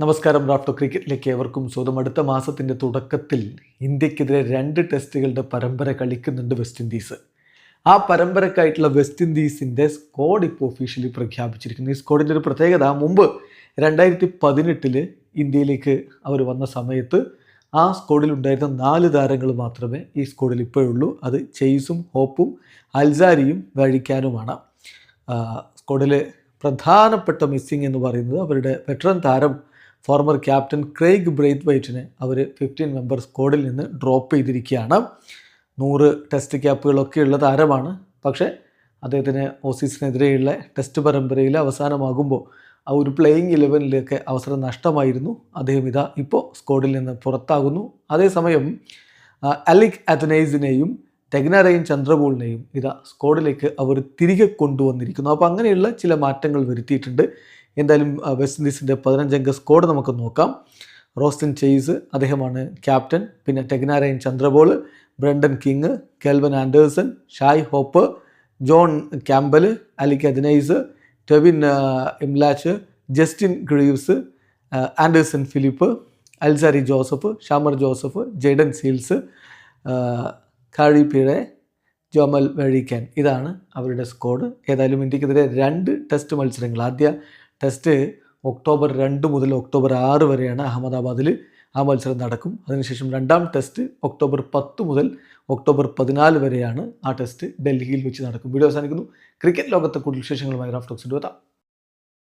നമസ്കാരം റാഫ്റ്റോ ക്രിക്കറ്റിലേക്ക് ഏവർക്കും സ്വന്തം അടുത്ത മാസത്തിന്റെ തുടക്കത്തിൽ ഇന്ത്യക്കെതിരെ രണ്ട് ടെസ്റ്റുകളുടെ പരമ്പര കളിക്കുന്നുണ്ട് വെസ്റ്റ് ഇൻഡീസ്. ആ പരമ്പരക്കായിട്ടുള്ള വെസ്റ്റ് ഇൻഡീസിന്റെ സ്ക്വാഡ് ഇപ്പോൾ ഒഫീഷ്യലി പ്രഖ്യാപിച്ചിരിക്കുന്നു. ഈ സ്ക്വാഡിന്റെ ഒരു പ്രത്യേകത മുമ്പ് രണ്ടായിരത്തി പതിനെട്ടിൽ ഇന്ത്യയിലേക്ക് അവർ വന്ന സമയത്ത് ആ സ്ക്വാഡിൽ ഉണ്ടായിരുന്ന നാല് താരങ്ങൾ മാത്രമേ ഈ സ്ക്വാഡിൽ ഇപ്പോഴുള്ളൂ അത് ചെയ്സും ഹോപ്പും അൽസാരിയും വഴിക്കാനുമാണ് സ്കോഡിലെ പ്രധാനപ്പെട്ട മിസ്സിംഗ് എന്ന് പറയുന്നത് അവരുടെ വെറ്ററൻ താരം ഫോർമർ ക്യാപ്റ്റൻ ക്രെയ്ഗ് ബ്രെയ്ത്ത് വൈറ്റിനെ അവർ ഫിഫ്റ്റീൻ മെമ്പർ സ്ക്വാഡിൽ നിന്ന് ഡ്രോപ്പ് ചെയ്തിരിക്കുകയാണ്. നൂറ് ടെസ്റ്റ് ക്യാപ്പുകളൊക്കെ ഉള്ള താരമാണ്. പക്ഷേ അദ്ദേഹത്തിന് ഓസീസിനെതിരെയുള്ള ടെസ്റ്റ് പരമ്പരയിൽ അവസാനമാകുമ്പോൾ ആ ഒരു പ്ലേയിങ് ഇലവനിലേക്ക് അവസരം നഷ്ടമായിരുന്നു. അദ്ദേഹം ഇതാ ഇപ്പോൾ സ്ക്വാഡിൽ നിന്ന് പുറത്താകുന്നു. അതേസമയം അലിക് അഥനൈസിനെയും ടെഗ്നറയും ചന്ദ്രബോളിനെയും ഇതാ സ്ക്വാഡിലേക്ക് അവർ തിരികെ കൊണ്ടുവന്നിരിക്കുന്നു. അപ്പോൾ അങ്ങനെയുള്ള ചില മാറ്റങ്ങൾ വരുത്തിയിട്ടുണ്ട്. എന്തായാലും വെസ്റ്റ് ഇൻഡീസിന്റെ പതിനഞ്ചംഗ സ്കോഡ് നമുക്ക് നോക്കാം. റോസ്റ്റിൻ ചെയ്സ് അദ്ദേഹമാണ് ക്യാപ്റ്റൻ. പിന്നെ Tagenarine Chanderpaul Brandon King Kevlon Anderson Shai Hope John Campbell Alick Athanaze Tevin Imlach Justin Greaves Anderson Phillip Alzarri Joseph Shamar Joseph Jayden Seales കാഴി പിഴെ ജോമൽ വഴിക്കാൻ. ഇതാണ് അവരുടെ squad ഏതായാലും ഇന്ത്യക്കെതിരെ രണ്ട് ടെസ്റ്റ് മത്സരങ്ങൾ. ആദ്യ ടെസ്റ്റ് ഒക്ടോബർ രണ്ട് മുതൽ ഒക്ടോബർ ആറ് വരെയാണ് അഹമ്മദാബാദിൽ ആ മത്സരം നടക്കും. അതിനുശേഷം രണ്ടാം ടെസ്റ്റ് ഒക്ടോബർ പത്ത് മുതൽ ഒക്ടോബർ പതിനാല് വരെയാണ് ആ ടെസ്റ്റ് ഡൽഹിയിൽ വെച്ച് നടക്കും. വീഡിയോ അവസാനിക്കുന്നു. ക്രിക്കറ്റ് ലോകത്തെ കൂടുതൽ വിശേഷങ്ങളുമായി റാഫ്റ്റോക്സിന്റെ എത്താം